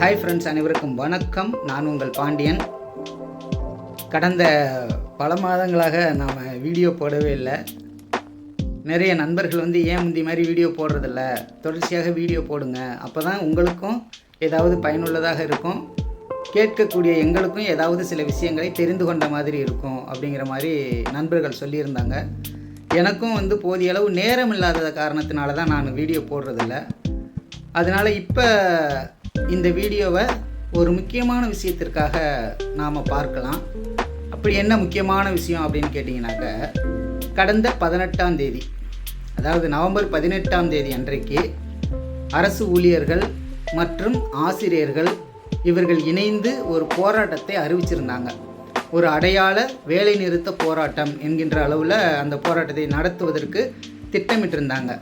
Hi friends அனைவருக்கும் வணக்கம். நான் உங்கள் பாண்டியன். கடந்த பல மாதங்களாக நாம் வீடியோ போடவே இல்லை. நிறைய நண்பர்கள் வந்து ஏன் முந்தி மாதிரி வீடியோ போடுறதில்ல? தொடர்ச்சியாக வீடியோ போடுங்க. அப்போ தான் உங்களுக்கும் ஏதாவது பயனுள்ளதாக இருக்கும். கேட்கக்கூடிய எங்களுக்கும் ஏதாவது சில விஷயங்களை தெரிந்து கொண்ட மாதிரி இருக்கும் அப்படிங்கிற மாதிரி நண்பர்கள் சொல்லியிருந்தாங்க. எனக்கும் வந்து போதிய அளவு நேரம் இல்லாத காரணத்தினால தான் நான் வீடியோ போடுறதில்ல. அதனால் இப்போ இந்த வீடியோவை ஒரு முக்கியமான விஷயத்திற்காக நாம் பார்க்கலாம். அப்படி என்ன முக்கியமான விஷயம் அப்படின்னு கேட்டிங்கனாக்க கடந்த பதினெட்டாம் தேதி அதாவது நவம்பர் பதினெட்டாம் தேதி அன்றைக்கு அரசு ஊழியர்கள் மற்றும் ஆசிரியர்கள் இவர்கள் இணைந்து ஒரு போராட்டத்தை அறிவிச்சிருந்தாங்க. ஒரு அடையாள வேலைநிறுத்த போராட்டம் என்கின்ற அளவில் அந்த போராட்டத்தை நடத்துவதற்கு திட்டமிட்டிருந்தாங்க.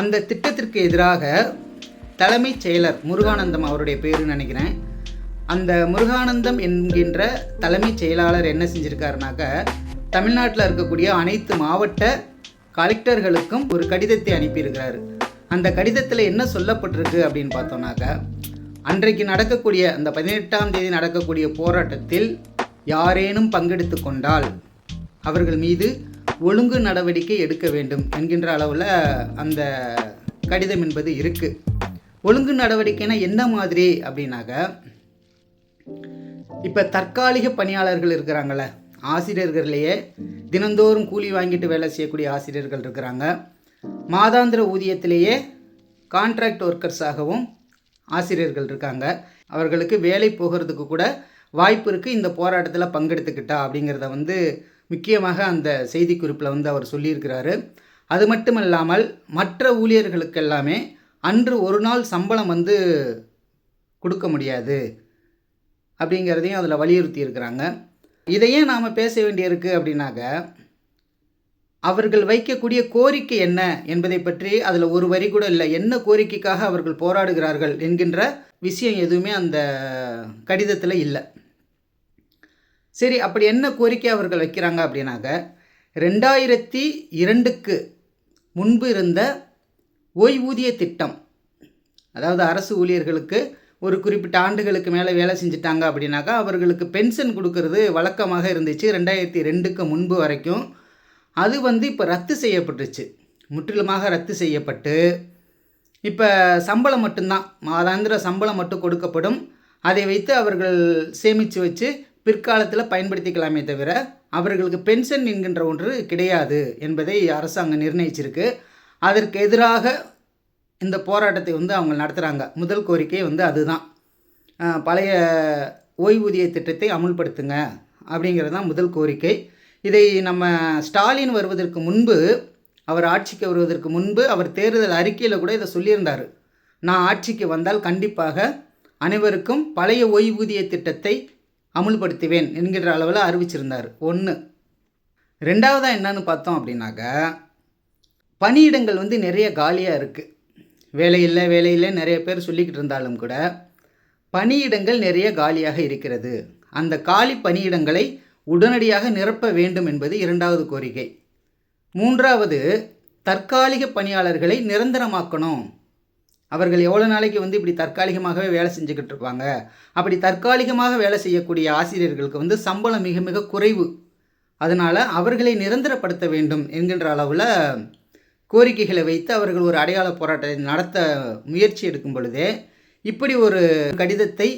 அந்த திட்டத்திற்கு எதிராக தலைமைச் செயலர் முருகானந்தம் அவருடைய பேருன்னு நினைக்கிறேன். அந்த முருகானந்தம் என்கின்ற தலைமைச் செயலாளர் என்ன செஞ்சுருக்காருனாக்க தமிழ்நாட்டில் இருக்கக்கூடிய அனைத்து மாவட்ட கலெக்டர்களுக்கும் ஒரு கடிதத்தை அனுப்பியிருக்கிறாரு. அந்த கடிதத்தில் என்ன சொல்லப்பட்டிருக்கு அப்படின்னு பார்த்தோம்னாக்க அன்றைக்கு நடக்கக்கூடிய அந்த பதினெட்டாம் தேதி நடக்கக்கூடிய போராட்டத்தில் யாரேனும் பங்கெடுத்து கொண்டால் அவர்கள் மீது ஒழுங்கு நடவடிக்கை எடுக்க வேண்டும் என்கின்ற அளவில் அந்த கடிதம் என்பது இருக்குது ஒழுங்கு நடவடிக்கைனா என்ன மாதிரி அப்படின்னாக்க இப்போ தற்காலிக பணியாளர்கள் இருக்கிறாங்கள ஆசிரியர்களையே தினந்தோறும் கூலி வாங்கிட்டு வேலை செய்யக்கூடிய ஆசிரியர்கள் இருக்கிறாங்க. மாதாந்திர ஊதியத்திலேயே கான்ட்ராக்ட் ஒர்க்கர்ஸாகவும் ஆசிரியர்கள் இருக்காங்க. அவர்களுக்கு வேலை போகிறதுக்கு கூட வாய்ப்பு இருக்குது இந்த போராட்டத்தில் பங்கெடுத்துக்கிட்டா அப்படிங்கிறத வந்து முக்கியமாக அந்த செய்திக்குறிப்பில் வந்து அவர் சொல்லியிருக்கிறாரு. அது மட்டும் இல்லாமல் மற்ற ஊழியர்களுக்கு எல்லாமே அன்று ஒரு நாள் சம்பளம் வந்து கொடுக்க முடியாது அப்படிங்கிறதையும் அதில் வலியுறுத்தி இருக்கிறாங்க இதையே நாம் பேச வேண்டியிருக்கு அப்படின்னாக்க அவர்கள் வைக்கக்கூடிய கோரிக்கை என்ன என்பதை பற்றி அதில் ஒரு வரி கூட இல்லை. என்ன கோரிக்கைக்காக அவர்கள் போராடுகிறார்கள் என்கின்ற விஷயம் எதுவுமே அந்த கடிதத்தில் இல்லை. சரி அப்படி என்ன கோரிக்கை அவர்கள் வைக்கிறாங்க அப்படின்னாக்க ரெண்டாயிரத்தி இரண்டுக்கு முன்பு இருந்த ஓய்வூதிய திட்டம். அதாவது அரசு ஊழியர்களுக்கு ஒரு குறிப்பிட்ட ஆண்டுகளுக்கு மேலே வேலை செஞ்சுட்டாங்க அப்படின்னாக்கா அவர்களுக்கு பென்ஷன் கொடுக்கறது வழக்கமாக இருந்துச்சு ரெண்டாயிரத்தி ரெண்டுக்கு முன்பு வரைக்கும். அது வந்து இப்போ ரத்து செய்யப்பட்டுச்சு முற்றிலுமாக ரத்து செய்யப்பட்டு இப்போ சம்பளம் மட்டும்தான். மாதாந்திர சம்பளம் மட்டும் கொடுக்கப்படும். அதை வைத்து அவர்கள் சேமித்து வச்சு பிற்காலத்தில் பயன்படுத்திக்கலாமே தவிர அவர்களுக்கு பென்ஷன் என்கின்ற ஒன்று கிடையாது என்பதை அரசாங்கம் நிர்ணயிச்சிருக்கு. அதற்கு எதிராக இந்த போராட்டத்தை வந்து அவங்க நடத்துகிறாங்க முதல் கோரிக்கை வந்து அதுதான். பழைய ஓய்வூதிய திட்டத்தை அமுல்படுத்துங்க அப்படிங்கிறது தான் முதல் கோரிக்கை. இதை நம்ம ஸ்டாலின் வருவதற்கு முன்பு அவர் ஆட்சிக்கு வருவதற்கு முன்பு அவர் தேர்தல் அறிக்கையில் கூட இதை சொல்லியிருந்தார். நான் ஆட்சிக்கு வந்தால் கண்டிப்பாக அனைவருக்கும் பழைய ஓய்வூதிய திட்டத்தை அமுல்படுத்துவேன் என்கிற அளவில் அறிவிச்சிருந்தார். ஒன்று ரெண்டாவதாக என்னன்னு பார்த்தோம் அப்படின்னாக்க பணியிடங்கள் வந்து நிறைய காலியாக இருக்குது வேலையில்லை வேலையில்லை நிறைய பேர் சொல்லிக்கிட்டு இருந்தாலும் கூட பணியிடங்கள் நிறைய காலியாக இருக்கிறது. அந்த காலி பணியிடங்களை உடனடியாக நிரப்ப வேண்டும் என்பது இரண்டாவது கோரிக்கை. மூன்றாவது தற்காலிக பணியாளர்களை நிரந்தரமாக்கணும். அவர்கள் எவ்வளோ நாளைக்கு வந்து இப்படி தற்காலிகமாகவே வேலை செஞ்சுக்கிட்டு இருப்பாங்க? அப்படி தற்காலிகமாக வேலை செய்யக்கூடிய ஆசிரியர்களுக்கு வந்து சம்பளம் மிக மிக குறைவு. அதனால் அவர்களை நிரந்தரப்படுத்த வேண்டும் என்கின்ற அளவில் கோரிக்கைகளை வைத்து அவர்கள் ஒரு அடையாள போராட்டத்தை நடத்த முயற்சி எடுக்கும் பொழுதே இப்படி ஒரு கடிதத்தை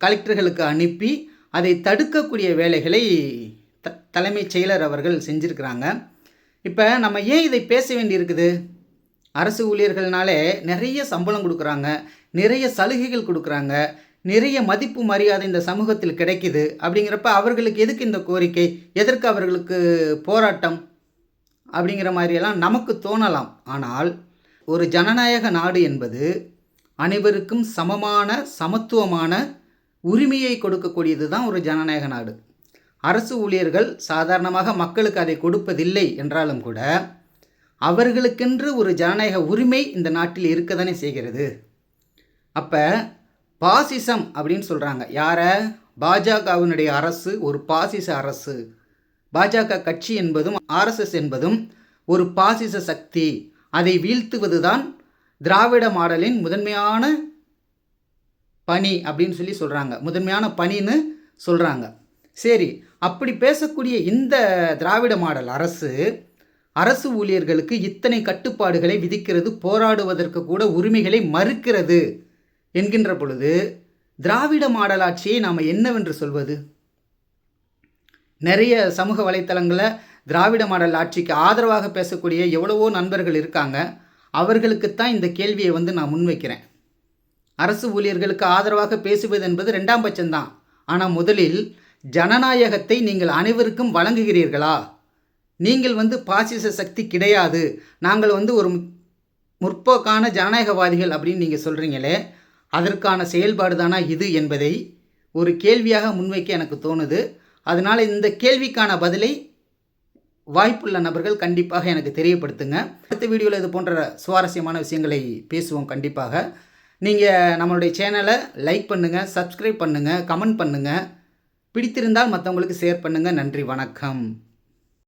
கலெக்டர்களுக்கு அனுப்பி அதை தடுக்கக்கூடிய வேலைகளை த தலைமைச் செயலர் அவர்கள் செஞ்சுருக்கிறாங்க. இப்போ நம்ம ஏன் இதை பேச வேண்டியிருக்குது? அரசு ஊழியர்கள்னாலே நிறைய சம்பளம் கொடுக்குறாங்க நிறைய சலுகைகள் கொடுக்குறாங்க நிறைய மதிப்பு மரியாதை இந்த சமூகத்தில் கிடைக்குது அப்படிங்கிறப்ப அவர்களுக்கு எதுக்கு இந்த கோரிக்கை? எதற்கு அவர்களுக்கு போராட்டம்? அப்படிங்கிற மாதிரியெல்லாம் நமக்கு தோணலாம். ஆனால் ஒரு ஜனநாயக நாடு என்பது அனைவருக்கும் சமமான சமத்துவமான உரிமையை கொடுக்கக்கூடியது தான் ஒரு ஜனநாயக நாடு. அரசு ஊழியர்கள் சாதாரணமாக மக்களுக்கு அதை கொடுப்பதில்லை என்றாலும் கூட அவர்களுக்கென்று ஒரு ஜனநாயக உரிமை இந்த நாட்டில் இருக்க தானே செய்கிறது. அப்போ பாசிசம் அப்படின்னு சொல்கிறாங்க யாரை? பாஜகவினுடைய அரசு ஒரு பாசிச அரசு. பாஜக கட்சி என்பதும் ஆர்எஸ்எஸ் என்பதும் ஒரு பாசிச சக்தி. அதை வீழ்த்துவதுதான் திராவிட மாடலின் முதன்மையான பணி அப்படின்னு சொல்லி சொல்கிறாங்க முதன்மையான பணின்னு சொல்கிறாங்க சரி அப்படி பேசக்கூடிய இந்த திராவிட மாடல் அரசு அரசு ஊழியர்களுக்கு இத்தனை கட்டுப்பாடுகளை விதிக்கிறது போராடுவதற்கு கூட உரிமைகளை மறுக்கிறது என்கின்ற பொழுது திராவிட மாடல் ஆட்சியை நாம் என்னவென்று சொல்வது? நிறைய சமூக வலைத்தளங்களில் திராவிட மாடல் ஆட்சிக்கு ஆதரவாக பேசக்கூடிய எவ்வளவோ நண்பர்கள் இருக்காங்க. அவர்களுக்கு தான் இந்த கேள்வியை வந்து நான் முன்வைக்கிறேன். அரசு ஊழியர்களுக்கு ஆதரவாக பேசுவது என்பது ரெண்டாம் பட்சம்தான். ஆனால் முதலில் ஜனநாயகத்தை நீங்கள் அனைவருக்கும் வழங்குகிறீர்களா? நீங்கள் வந்து பாசிச சக்தி கிடையாது. நாங்கள் வந்து ஒரு முற்போக்கான ஜனநாயகவாதிகள் அப்படின்னு நீங்கள் சொல்கிறீங்களே அதற்கான செயல்பாடு தானா இது என்பதை ஒரு கேள்வியாக முன்வைக்க எனக்கு தோணுது. அதனால் இந்த கேள்விக்கான பதிலை வாய்ப்புள்ள நபர்கள் கண்டிப்பாக எனக்கு தெரியப்படுத்துங்க. அடுத்த வீடியோவில் இது போன்ற சுவாரஸ்யமான விஷயங்களை பேசுவோம் கண்டிப்பாக. நீங்கள் நம்மளுடைய சேனலை லைக் பண்ணுங்கள் சப்ஸ்கிரைப் பண்ணுங்கள் கமெண்ட் பண்ணுங்கள் பிடித்திருந்தால் மற்றவங்களுக்கு ஷேர் பண்ணுங்கள் நன்றி வணக்கம்.